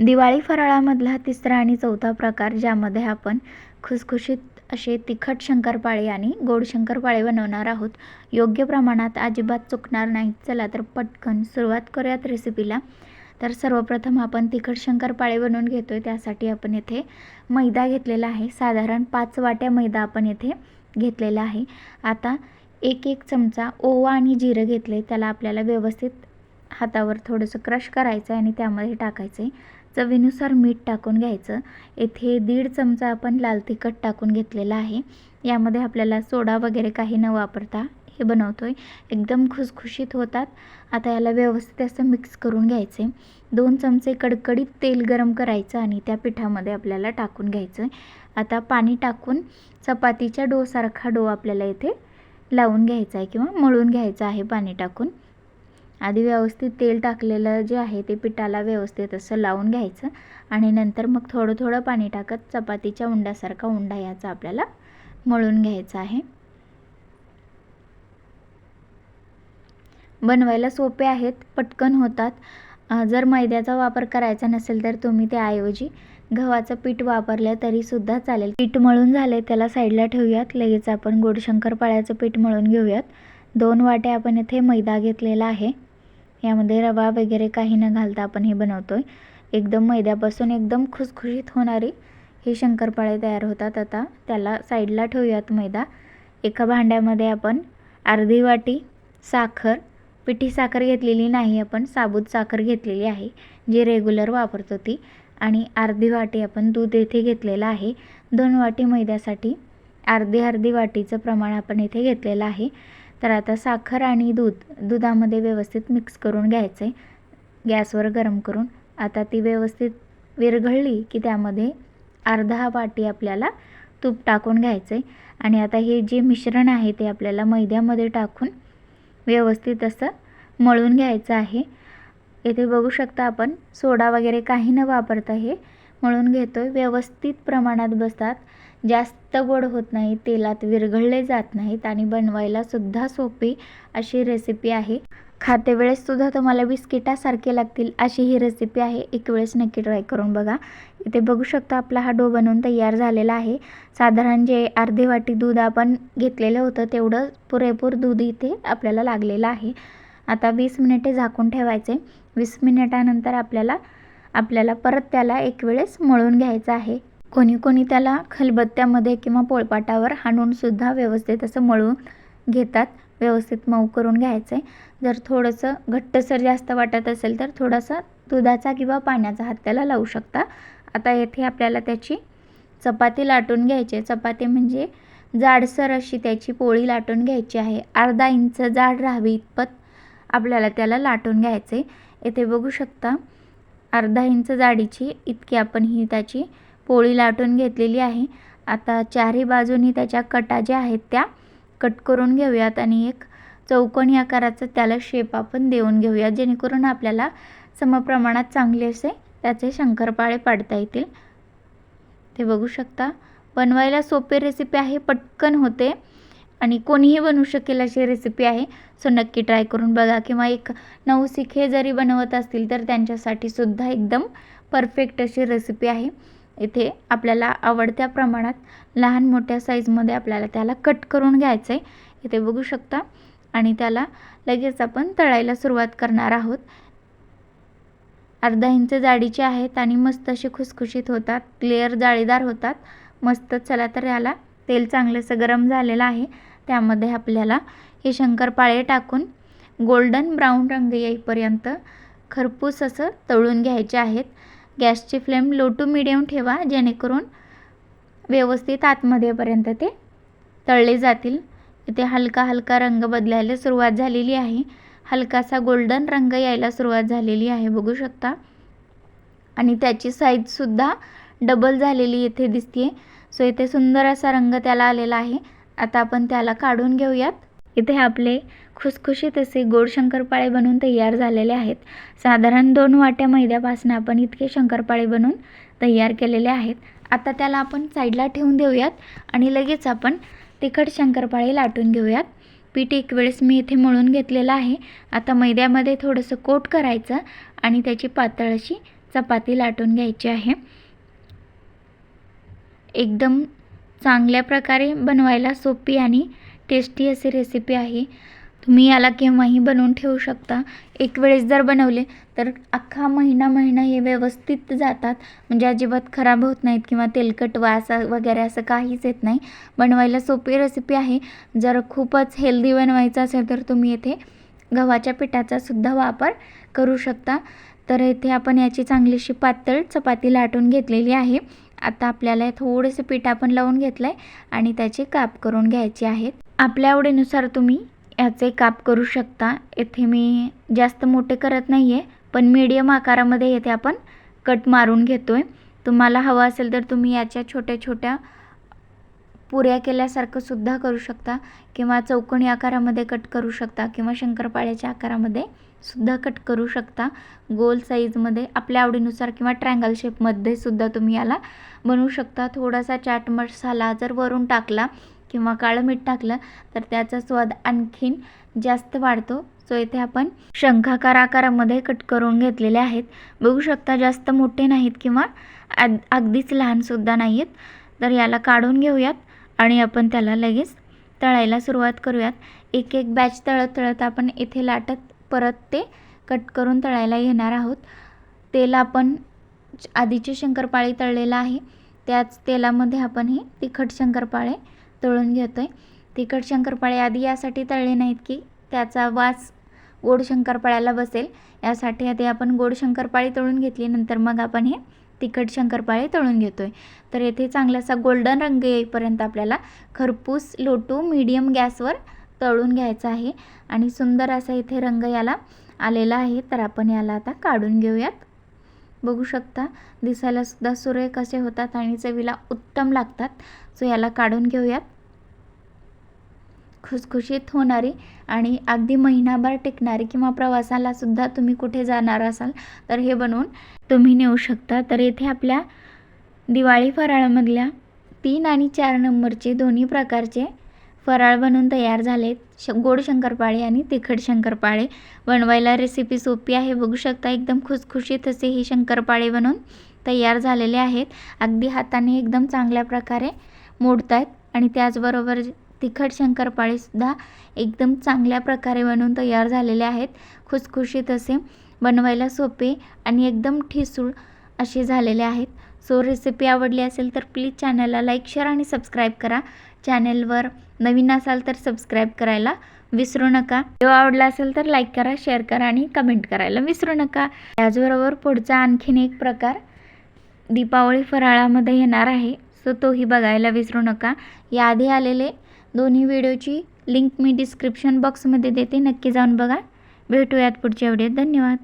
दिवाळी फराळामधला तिसरा आणि चौथा प्रकार ज्यामध्ये आपण खुसखुशीत असे तिखट शंकरपाळे आणि गोड शंकरपाळे बनवणार आहोत. योग्य प्रमाणात अजिबात चुकणार नाहीत. चला तर पटकन सुरुवात करूयात रेसिपीला तर सर्वप्रथम आपण तिखट शंकरपाळे बनवून घेतो आहे त्यासाठी आपण येथे मैदा घेतलेला आहे. साधारण पाच वाट्या मैदा आपण येथे घेतलेला आहे. आता एक एक चमचा ओवा आणि जिरं घेतले त्याला आपल्याला व्यवस्थित हातावर थोडंसं क्रश करायचं आहे आणि त्यामध्ये टाकायचं आहे चवीनुसार मीठ टाकून घ्यायचं. येथे दीड चमचा आपण लाल तिखट टाकून घेतलेला आहे. यामध्ये आपल्याला सोडा वगैरे काही न वापरता हे बनवतो आहे एकदम खुसखुशीत होतात. आता याला व्यवस्थित असं मिक्स करून घ्यायचे. दोन चमचे कडकडीत तेल गरम करायचं आणि त्या पिठामध्ये आपल्याला टाकून घ्यायचं आता पाणी टाकून चपातीच्या डोसारखा डो आपल्याला येथे लावून घ्यायचा आहे किंवा मळून घ्यायचा आहे पाणी टाकून. आधी व्यवस्थित तेल टाकलेलं जे आहे ते पिठाला व्यवस्थित असं लावून घ्यायचं आणि नंतर मग थोडं थोडं पाणी टाकत चपातीच्या उंड्यासारखा उंडा याचा आपल्याला मळून घ्यायचा आहे. बनवायला सोपे आहेत पटकन होतात. जर मैद्याचा वापर करायचा नसेल तर तुम्ही त्याऐवजी गव्हाचं पीठ वापरलं तरीसुद्धा चालेल. पीठ मळून झाले त्याला साईडला ठेवूयात. लगेच आपण गोड शंकरपाळ्याचं पीठ मळून घेऊयात. दोन वाटे आपण इथे मैदा घेतलेला आहे. यामध्ये रवा वगैरे काही न घालता आपण हे बनवतो आहे एकदम मैद्यापासून एकदम खुसखुशीत होणारी हे शंकरपाळे तयार होतात. आता त्याला साईडला ठेवूयात मैदा. एका भांड्यामध्ये आपण अर्धी वाटी साखर पिठी साखर घेतलेली नाही आपण साबूत साखर घेतलेली आहे जी रेग्युलर वापरतो ती. आणि अर्धी वाटी आपण दूध येथे घेतलेलं आहे. दोन वाटी मैद्यासाठी अर्धी अर्धी वाटीचं प्रमाण आपण इथे घेतलेलं आहे. तर आता साखर आणि दूध दुधामध्ये व्यवस्थित मिक्स करून घ्यायचं. आहे गॅसवर गरम करून. आता ती व्यवस्थित विरघळली की त्यामध्ये अर्धा वाटी आपल्याला तूप टाकून घ्यायचं. आहे आणि आता हे जे मिश्रण आहे ते आपल्याला मैद्यामध्ये टाकून व्यवस्थित असं मळून घ्यायचं आहे. येथे बघू शकता आपण सोडा वगैरे काही न वापरता हे मळून घेतो आहे व्यवस्थित प्रमाणात बसतात जास्त गोड होत नाही तेलात विरघळले जात नाहीत आणि बनवायलासुद्धा सोपी अशी रेसिपी आहे. खाते वेळेससुद्धा तुम्हाला बिस्किटासारखे लागतील अशी ही रेसिपी आहे. एक वेळेस नक्की ट्राय करून बघा. इथे बघू शकता आपला हा डो बनवून तयार झालेला आहे. साधारण जे अर्धी वाटी दूध आपण घेतलेलं होतं तेवढं पुरेपूर दूध इथे आपल्याला लागलेलं आहे. आता वीस मिनिटे झाकून ठेवायचे. वीस मिनिटानंतर आपल्याला आपल्याला परत त्याला एक वेळेस मळून घ्यायचं आहे. कोणी कोणी त्याला खलबत्त्यामध्ये किंवा पोळपाटावर हाणूनसुद्धा व्यवस्थित असं मळून घेतात. व्यवस्थित मऊ करून घ्यायचं. आहे जर थोडंसं घट्टसर जास्त वाटत असेल तर थोडासा दुधाचा किंवा पाण्याचा हात त्याला लावू शकता. आता येथे आपल्याला त्याची चपाती लाटून घ्यायची आहे. चपाती म्हणजे जाडसर अशी त्याची पोळी लाटून घ्यायची आहे. अर्धा इंच जाड राहावी इतपत आपल्याला त्याला लाटून घ्यायचे. येथे बघू शकता अर्धा इंच जाडीची इतकी आपण ही त्याची पोळी लाटून घेतलेली आहे. आता चारही बाजूनी त्याच्या कटा ज्या आहेत त्या कट करून घेऊयात आणि एक चौकोनी आकाराचं त्याला शेप आपण देऊन घेऊयात जेणेकरून आपल्याला समप्रमाणात चांगले असे त्याचे शंकरपाळे पाडता येतील. ते बघू शकता. बनवायला सोपी रेसिपी आहे पटकन होते. आणि कोणीही बनवू शकेल अशी रेसिपी आहे. सो नक्की ट्राय करून बघा किंवा एक नवशिखे जरी बनवत असतील तर त्यांच्यासाठी सुद्धा एकदम परफेक्ट अशी रेसिपी आहे. इथे आपल्याला आवडत्या प्रमाणात लहान मोठ्या साईजमध्ये आपल्याला त्याला कट करून घ्यायचं आहे इथे बघू शकता. आणि त्याला लगेच आपण तळायला सुरुवात करणार आहोत. अर्धा इंच जाडीचे आहेत आणि मस्त असे खुसखुशीत होतात. क्लिअर जाळीदार होतात. मस्त चला तर याला तेल चांगलंसं गरम झालेलं आहे. त्यामध्ये आपल्याला हे शंकरपाळे टाकून गोल्डन ब्राऊन रंग येईपर्यंत खरपूस असं तळून घ्यायचे आहेत. गॅसची फ्लेम लो टू मिडियम ठेवा जेणेकरून व्यवस्थित आतमध्येपर्यंत ते तळले जातील. इथे हलका हलका रंग बदलायला सुरुवात झालेली आहे. हलकासा गोल्डन रंग यायला सुरुवात झालेली आहे बघू शकता. आणि त्याची साईजसुद्धा डबल झालेली इथे दिसते सो इथे सुंदर असा रंग त्याला आलेला आहे. आता आपण त्याला काढून घेऊयात. इथे आपले खुसखुशीत असे गोड शंकरपाळे बनवून तयार झालेले आहेत. साधारण दोन वाट्या मैद्यापासून आपण इतके शंकरपाळे बनवून तयार केलेले आहेत. आता त्याला आपण साईडला ठेवून देऊयात आणि लगेच आपण तिखट शंकरपाळे लाटून घेऊयात. पीठ एक वेळेस मी इथे मळून घेतलेलं आहे. आता मैद्यामध्ये थोडंसं कोट करायचं आणि त्याची पातळ अशी चपाती लाटून घ्यायची आहे. एकदम चांगल्या प्रकारे बनवायला सोपी आणि टेस्टी अशी रेसिपी आहे. तुम्ही याला केव्हाही बनवून ठेवू शकता. एक वेळेस जर बनवले तर अख्खा महिना महिना हे व्यवस्थित जातात. म्हणजे अजिबात खराब होत नाहीत किंवा तेलकट वास वगैरे असं काहीच येत नाही. बनवायला सोपी रेसिपी आहे. जर खूपच हेल्दी बनवायचं असेल तर तुम्ही येथे गव्हाच्या पिठाचा सुद्धा वापर करू शकता. तर इथे आपण याची चांगलीशी पातळ चपाती लाटून घेतलेली आहे. आता आपल्याला थोडंसं पीठ आपण लावून घेतलं आहे आणि त्याचे काप करून घ्यायचे आहेत. आपल्या आवडीनुसार तुम्ही याचे काप करू शकता. येथे मी जास्त मोठे करत नाही आहे पण मीडियम आकारामध्ये येथे आपण कट मारून घेतो आहे तुम्हाला हवं असेल तर तुम्ही याच्या छोट्या छोट्या पुऱ्या केल्यासारखं सुद्धा करू शकता किंवा चौकोनी आकारामध्ये कट करू शकता किंवा शंकरपाळ्याच्या आकारामध्ये सुद्धा कट करू शकता. गोल साईजमध्ये आपल्या आवडीनुसार किंवा ट्रँगल शेपमध्ये सुद्धा तुम्ही याला बनवू शकता. थोडासा चाट मसाला जर वरून टाकला किंवा काळं मीठ टाकलं तर त्याचा स्वाद आणखीन जास्त वाढतो. सो इथे आपण शंखाकार आकारामध्ये कट करून घेतलेले आहेत. बघू शकता जास्त मोठे नाहीत किंवा अगदीच लहानसुद्धा नाही आहेत तर याला काढून घेऊयात. आणि आपण त्याला लगेच तळायला सुरुवात करूयात. एक एक बॅच तळत तळत आपण इथे लाटत परत ते कट करून तळायला घेणार आहोत. तेल आपण आधीचे शंकरपाळी तळलेलं आहे. त्याच तेलामध्ये आपण हे तिखट शंकरपाळे तळून घेतो आहे तिखट शंकरपाळे आधी यासाठी तळले नाहीत की त्याचा वास गोड शंकरपाळ्याला बसेल. यासाठी आधी आपण गोड शंकरपाळी तळून घेतली नंतर मग आपण हे तिखट शंकरपाळे तळून घेतो आहे तर येथे चांगलासा गोल्डन रंग येईपर्यंत आपल्याला खरपूस लोटू मीडियम गॅसवर तळून घ्यायचा आहे. आणि सुंदर असा इथे रंग याला आलेला आहे. तर आपण याला आता काढून घेऊयात. बघू शकता दिसायला सुद्धा कसे होतात आणि चवीला उत्तम लागतात. सो याला काढून घेऊयात. खुसखुशीत होणारी आणि अगदी महिनाभर टिकणारी किंवा प्रवासाला सुद्धा तुम्ही कुठे जाणार असाल तर हे बनवून तुम्ही नेऊ शकता. तर येथे आपल्या दिवाळी फराळामधल्या तीन आणि चार नंबरचे दोन्ही प्रकारचे फराळ बनवून तयार झालेत. श गोड शंकरपाळे आणि तिखट शंकरपाळे. बनवायला रेसिपी सोपी आहे. बघू शकता एकदम खुसखुशीत असे हे शंकरपाळे बनवून तयार झालेले आहेत. अगदी हाताने एकदम चांगल्या प्रकारे मोडत आहेत आणि त्याचबरोबर तिखट शंकरपाळेसुद्धा एकदम चांगल्या प्रकारे बनवून तयार झालेले आहेत. खुसखुशीत असे बनवायला सोपे आणि एकदम ठिसूळ असे झालेले आहेत. सो रेसिपी आवडली असेल तर प्लीज चॅनलला लाईक शेअर आणि सबस्क्राईब करा. चॅनलवर नवीन असाल तर सबस्क्राईब करायला विसरू नका. व्हिडिओ आवडला असेल तर लाईक करा शेअर करा आणि कमेंट करायला विसरू नका. त्याचबरोबर पुढचा आणखीन एक प्रकार दीपावली फराळामध्ये येणार आहे. सो तोही बघायला विसरू नका. याआधी आलेले दोन्ही व्हिडिओची लिंक मी डिस्क्रिप्शन बॉक्समध्ये देते. नक्की जाऊन बघा. भेटूयात पुढच्या व्हिडिओत. धन्यवाद.